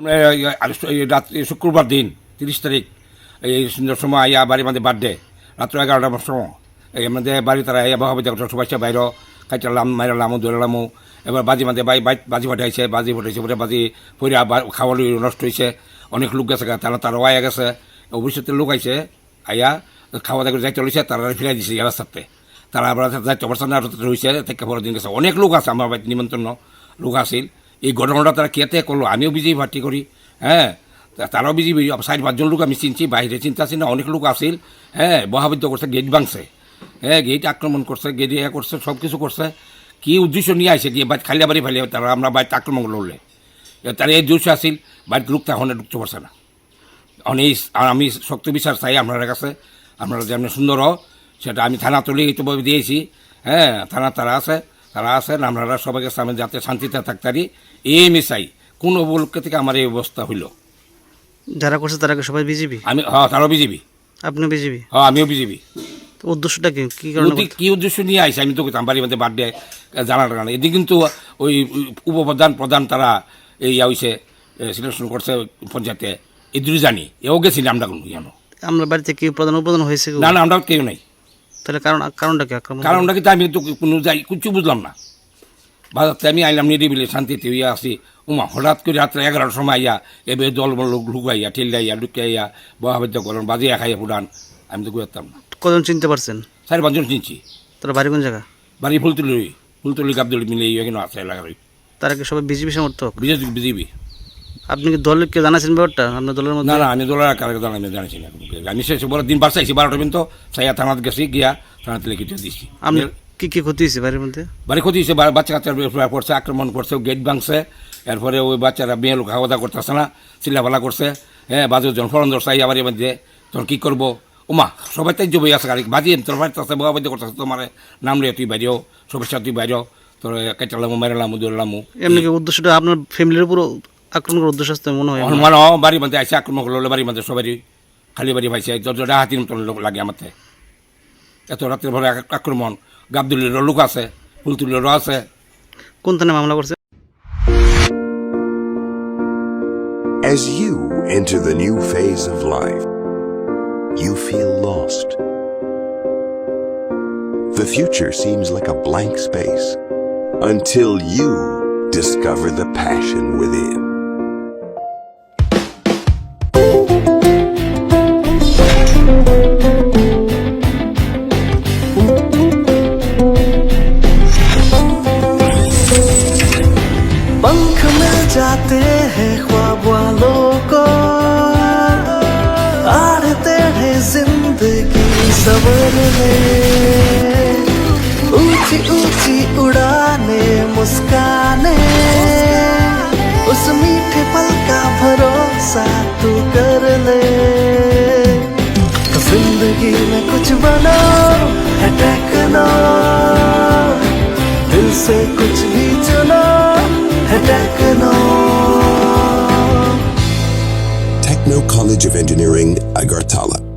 রাত্রি শুক্রবার দিন, তিরিশ তারিখ, এই সুন্দর সময় আইয়া বাড়ির মধ্যে বার্থডে, রাত্র এগারোটার সময় এই আমাদের বাড়ি, তারা আইয়া বাবা দেখো, সবাই বাইর খাইচালাম মাইরালামো দৌড়ালামো এবার বাজি মাঝে বাই বাই, বাজি ফাটাইছে বাজি ফাটাইছে, পরে বাজি পরে খাওয়া নষ্ট হয়েছে অনেক লোক গেছে তারা তারাও আয়া গেছে ভবিষ্যতের লোক আইছে আইয়া খাওয়া দাওয়া যাইতে রয়েছে তারা ফিরাই দিছে ইয়ার সাথে। তারা আবার যাইতে পারছে না রয়েছে থেকে পরের দিন গেছে। অনেক লোক আছে, আমার বাড়িতে নিমন্ত্রণ, লোক আসিল এই ঘটনাটা তারা কেতে করল, আমিও বিজেপি পার্টি করি হ্যাঁ তারাও বিজেপি সাইড পাঁচজন লোক আমি চিনছি, বাইরে চিন্তা না, অনেক লোক আসিল হ্যাঁ বহাবিদ্য করছে গেট ভাঙছে হ্যাঁ গেট আক্রমণ করছে গেট ইয়ে করছে সব কিছু করছে, কি উদ্দেশ্য নিয়ে আসে দিয়ে বাইর খালিয়া বাড়ি ফেলে তারা আমরা বাড়িতে আক্রমণ করলে তারা এই উদ্দেশ্য আসিল বাড়িতে লোক তখন ঢুকতে পারছে না অনেক আমি শক্ত বিচার চাই আপনার কাছে, আপনারা যেমন সুন্দর সেটা আমি থানা তুলে ইতিভাবে দিয়েছি হ্যাঁ থানা তারা আছে তারা আছেন আপনারা সবাইকে সামনে যাতে শান্তিতে থাকতে পারি এই মিশাই কোন উপলক্ষ থেকে আমার এই অবস্থা হইল। যারা করছে তারা কি সবাই বিজেপি? আমি হ্যাঁ তারাও বিজেপি। আপনি বিজেপি? হ্যাঁ আমিও বিজেপি। তো উদ্দেশ্যটা কি কি কারণে নদী কি উদ্দেশ্য নিয়ে আইসি আমি তো কইতাম বাড়ির মধ্যে বার্থডে জানার কারণে। এদিকে কিন্তু ওই উপপ্রধান প্রধান তারা এই হইছে সিলেকশন করছে পঞ্চায়েতে। এদুরি জানি এও গেছি আমরা কোনো জানো? আমরা বাড়িতে কি প্রধান উৎপাদন হয়েছে কেউ? না না আমরা কেউ নাই। তাহলে কারণ কারণটা কি আক্রমণ কারণটা কিন্তু আমি তো কোনো যাই কিছু বুঝলাম না। বাজারতে আমি আইলাম নিরিবিলি শান্তিতে হইয়া আসি উমা হঠাৎ করে রাত্রে এগারোটার সময় আইয়া এবে দল লোক ঢুকাইয়া ঠেলাইয়া ঢুকাইয়া বহাবাদ্য করেন বাজিয়া খাইয়া ফুটান। আমি তো বুঝতাম না। কজন চিনতে পারছেন? চারি পাঁচজন চিনছি। তারা বাড়ি কোন জায়গা? বাড়ি ফুলতুলি। ফুলতুলি গাবদুলি মিলে এখানে আছে এলাকার তারা কি সবাই বিজেপি সমর্থক? BJP BJP. আপনি কি দলকে জানাছেন ব্যাপারটা? আপনার দলের মধ্যে? না না আমি দোলার কারণে আমি জানিছি না আমি শেষ বড় দিন বাড়ছাইছি বারোটা পর্যন্ত সাইয়া থানাতে গেছি গিয়া থানাতে লিখে দিয়েছি আপনি কি কি ক্ষতি হয়েছে বাড়ির মধ্যে? বাড়ি ক্ষতি হয়েছে বাচ্চা কাচ্চার উপরে পড়ছে আক্রমণ করছে গেট ভাঙছে এরপরে ওই বাচ্চারা মেয়ে লোক খাওয়া দাওয়া করতেছে না চিল্লাফালা করছে হ্যাঁ বাজু জন ফলন ধরছে আবার এবার দিয়ে তখন কী করব? ওমা সবাই তাই জবই আছে গাড়ি বাজি তোর বাড়িতে আছে বাবা বাদ্য করতেছে তোমার নাম লিয়ে তুই বাইরেও সবার সাথে তুই বাইরেও তোর কেটালামু মেরালামু দৌড়লামু এমনি কি উদ্দেশ্যটা আপনার ফ্যামিলির উপর আক্রমণ করার উদ্দেশ্য আসতে মনে হয়? হনুমান বাড়ির মধ্যে আসে আক্রমণ করল বাড়ির মধ্যে সবারই খালি বাড়ি পাইছে দরজাটা হাতির মতন লোক লাগে আমাতে এত রাত্রে ভরে আক- আক্রমণ গাবদুলির লোক আছে ফুলতুলির আছে কোন থানায় মামলা করছে As you enter the new phase of life, you feel lost. The future seems like a blank space until you discover the passion within. मिल जाते हैं ख्वाब वालों को। आड़ते हैं ज़िंदगी सबर में। ऊँची ऊँची उड़ाने, मुस्काने। उस मीठे पल का भरोसा तू कर ले। ज़िंदगी में कुछ बनो अटैक दिल से कुछ भी चुनो। Techno College of Engineering, Agartala.